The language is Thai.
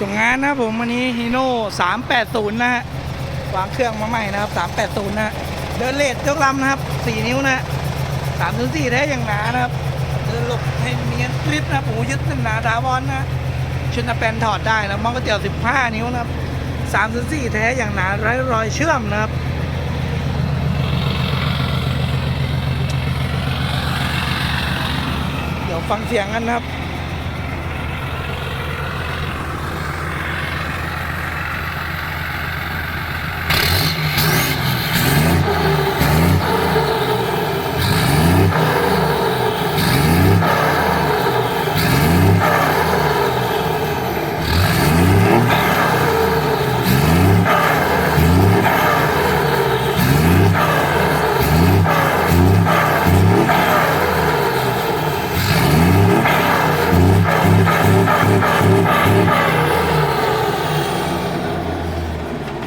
ส่งงานนะผมวันนี้ฮีโน่380 นะฮะวางเครื่องมาใหม่นะครับ 380 นะะเดินเลทยกลำนะครับ 4 นิ้วนะฮะ304แท้อย่างหนานะครับเดินหลบให้เนียนกริบนะครัอ้หยึดหนาดาวอนนะชุดนาแปนถอดได้นะมองก็เตี๋ยว 15 นิ้วนะครับ304แท้อย่างหนาไร้รอยเชื่อมนะครับเดี๋ยวฟังเสียงกันนะครับ